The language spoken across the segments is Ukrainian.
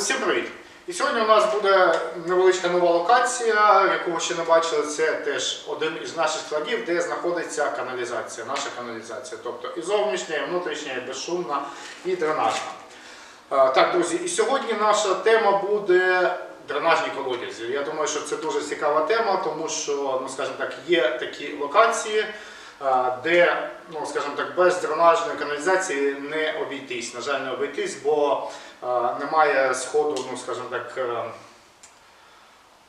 Всім привіт! І сьогодні у нас буде невеличка нова локація, яку ви ще не бачили. Це теж один із наших складів, де знаходиться каналізація, наша каналізація. Тобто і зовнішня, і внутрішня, і безшумна, і дренажна. Е, Так, друзі, і сьогодні наша тема буде дренажні колодязі. Я думаю, що це дуже цікава тема, тому що, ну скажімо так, є такі локації, де, ну скажімо так, без дренажної каналізації не обійтись. На жаль, не обійтись, бо е, немає сходу, ну скажімо так. е,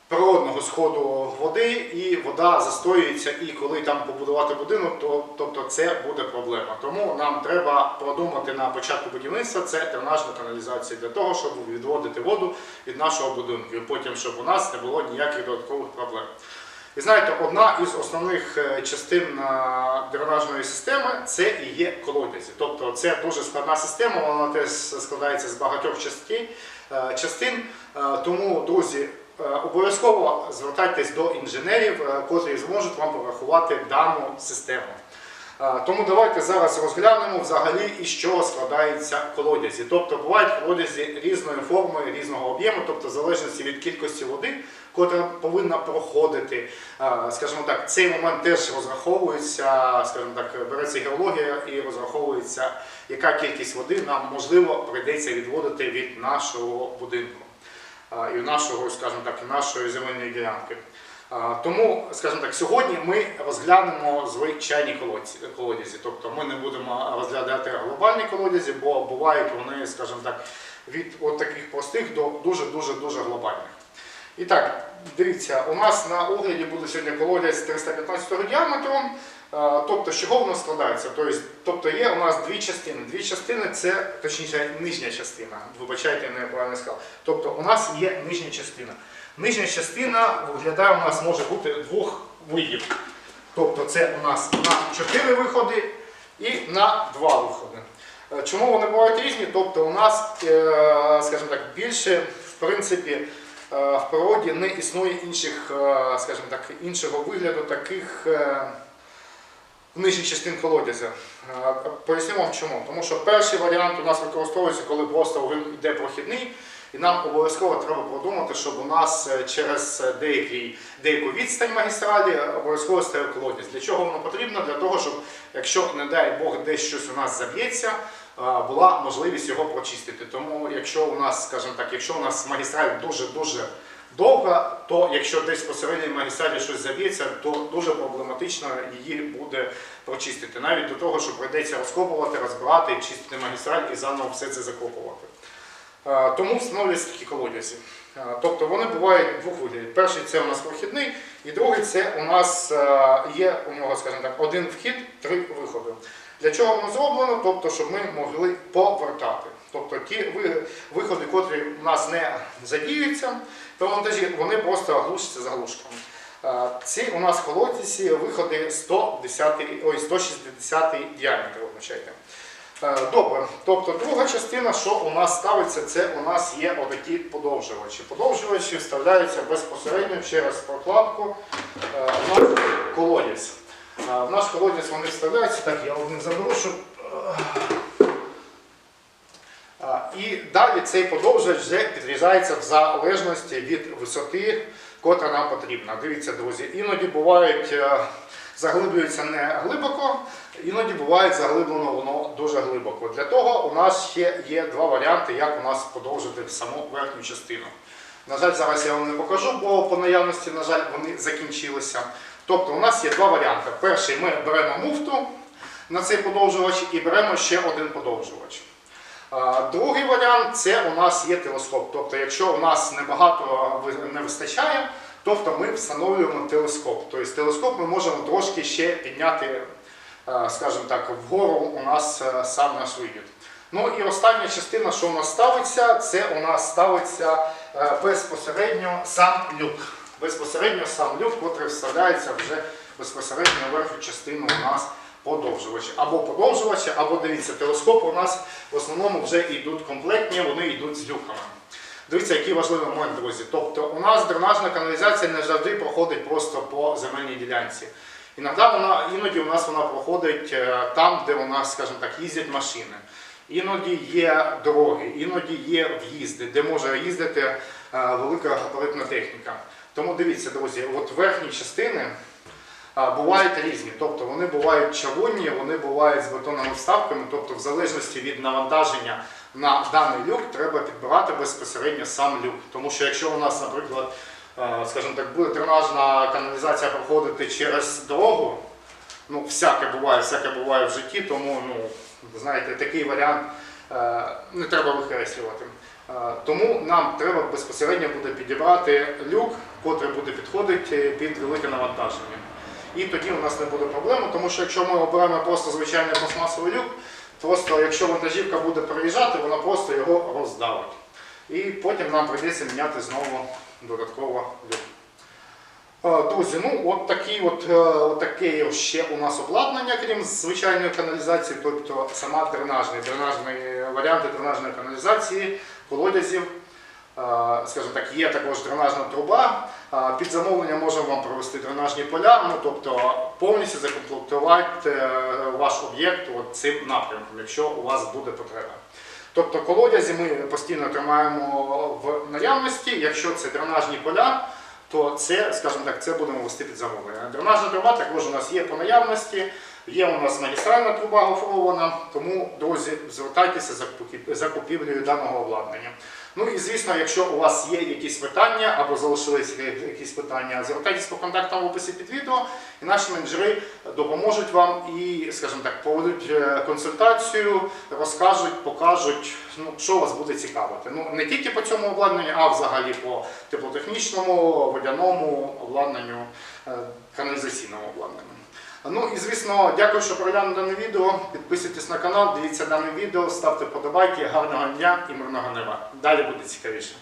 Природного сходу води і вода застоюється, і коли там побудувати будинок, то тобто це буде проблема. Тому нам треба продумати на початку будівництва це дренажна каналізація для того, щоб відводити воду від нашого будинку, і потім, щоб у нас не було ніяких додаткових проблем. І знаєте, одна із основних е, частин е, дренажної системи це і є колодязі. Тобто це дуже складна система, вона теж складається з багатьох частин. е, частин. Тому, друзі, обов'язково звертайтесь до інженерів, котрі зможуть вам порахувати дану систему. Тому давайте зараз розглянемо взагалі із чого складаються колодязі. Тобто бувають колодязі різної форми, різного об'єму, тобто в залежності від кількості води, котра повинна проходити. Скажімо так, цей момент теж розраховується, скажімо так, береться геологія і розраховується, яка кількість води нам можливо прийдеться відводити від нашого будинку і нашого, скажімо так, нашої земельної ділянки. Тому, скажімо так, сьогодні ми розглянемо звичайні колодязі. Тобто ми не будемо розглядати глобальні колодязі, бо бувають вони, скажімо так, від от таких простих до дуже-дуже дуже глобальних. І так, дивіться, у нас на огляді буде сьогодні колодязь 315 діаметру. Тобто, з чого воно складається? Тобто, тобто є у нас дві частини. Дві частини це точніше нижня частина. Вибачайте, я неправильно сказав. Тобто у нас є нижня частина. Нижня частина виглядає у нас може бути двох видів. Тобто це у нас на 4 виходи і на 2 виходи. Е, Чому вони бувають різні? Тобто у нас, е, скажімо так, більше в принципі е, в природі не існує іншого вигляду таких нижніх частин колодязя. Е, Поясню вам чому. Тому що перший варіант у нас використовується, коли просто йде прохідний, і нам обов'язково треба продумати, щоб у нас е, через деякий, деяку відстань магістралі обов'язково стояв колодязь. Для чого воно потрібно? Для того, щоб, якщо, не дай Бог, десь щось у нас заб'ється, е, була можливість його прочистити. Тому, якщо у нас, скажімо так, якщо у нас магістраль дуже-дуже довга, то якщо десь посередині магістралі щось заб'ється, то дуже проблематично її буде прочистити. Навіть до того, що прийдеться розкопувати, розбирати, чистити магістраль і заново все це закопувати. Е, Тому встановлюються такі колодязі. Е, Тобто вони бувають двох виглядів. Перший це у нас прохідний, і другий це у нас е, є у нього, скажімо так, один вхід, три виходи. Для чого воно зроблено? Тобто, щоб ми могли повертати. Тобто ті виходи, котрі у нас не задіюються, при монтажі вони просто глушаться заглушками. Ці у нас колодязі виходи 110, ой, 160 діаметр, вибачайте. Е, Добре, тобто друга частина, що у нас ставиться, це у нас є отакі подовжувачі. Подовжувачі вставляються безпосередньо через прокладку в колодязь. В наш колодязь вони вставляються, так я один заберу, щоб. Далі цей подовжувач вже підрізається в залежності від висоти, котра нам потрібна. Дивіться, друзі, іноді бувають, е, заглиблюються не глибоко, іноді буває заглиблено воно дуже глибоко. Для того у нас ще є два варіанти, як у нас подовжити саму верхню частину. На жаль, зараз я вам не покажу, бо по наявності, на жаль, вони закінчилися. Тобто у нас є два варіанти. Перший ми беремо муфту на цей подовжувач і беремо ще один подовжувач. Другий варіант це у нас є телескоп. Тобто, якщо у нас небагато не вистачає, тобто ми встановлюємо телескоп. Тобто телескоп ми можемо трошки ще підняти, скажімо так, вгору у нас сам наш вивід. Ну і остання частина, що у нас ставиться, це у нас ставиться безпосередньо сам люк. Безпосередньо сам люк, який вставляється вже безпосередньо в верхню частину у нас подовжувачі. Або подовжувачі, або дивіться, телескопи у нас в основному вже йдуть комплектні, вони йдуть з люками. Дивіться, який важливий момент, друзі. Тобто у нас дренажна каналізація не завжди проходить просто по земельній ділянці. Іноді вона, іноді у нас вона проходить е, там, де у нас, скажімо так, їздять машини. Іноді є дороги, іноді є в'їзди, де може їздити е, велика габаритна техніка. Тому дивіться, друзі, от верхні частини бувають різні. Тобто вони бувають чавунні, вони бувають з бетонними вставками, тобто в залежності від навантаження на даний люк треба підбирати безпосередньо сам люк. Тому що якщо у нас, наприклад, е, скажімо так, буде дренажна каналізація проходити через дорогу, ну всяке буває, всяке буває в житті, тому ну, знаєте, такий варіант е, не треба викреслювати. Е, Тому нам треба безпосередньо буде підібрати люк, котрий буде підходити під велике навантаження. І тоді у нас не буде проблеми, тому що якщо ми оберемо просто звичайний пластмасовий люк, просто якщо вантажівка буде переїжджати, вона просто його роздавить. І потім нам прийдеться міняти знову додатково люк. Е, Друзі, ну от такі от, е, от таке ще у нас обладнання, крім звичайної каналізації, тобто сама дренажний, дренажний варіанти дренажної каналізації, колодязів. Е, Скажімо так, є також дренажна труба. Під замовлення можемо вам провести дренажні поля, ну тобто повністю закомплектувати е, ваш об'єкт цим напрямком, якщо у вас буде потреба. Тобто колодязі ми постійно тримаємо в наявності, якщо це дренажні поля то це, скажімо так, це будемо вести під замовлення. Дренажна труба також у нас є по наявності, є у нас магістральна труба гофрована, тому, друзі, звертайтеся за купі- за даного обладнання. Ну і звісно, якщо у вас є якісь питання або залишились якісь питання, звертайтеся по контактам в описі під відео, і наші менеджери допоможуть вам і, скажімо так, проведуть е, консультацію, розкажуть, покажуть, ну, що вас буде цікавити. Ну не тільки по цьому обладнанню, а взагалі по теплотехнічному, водяному обладнанню, е, каналізаційному обладнанню. Ну і звісно, дякую, що переглянули дане відео. Підписуйтесь на канал, дивіться дане відео, ставте подобайки. Гарного дня і мирного неба. Далі буде цікавіше.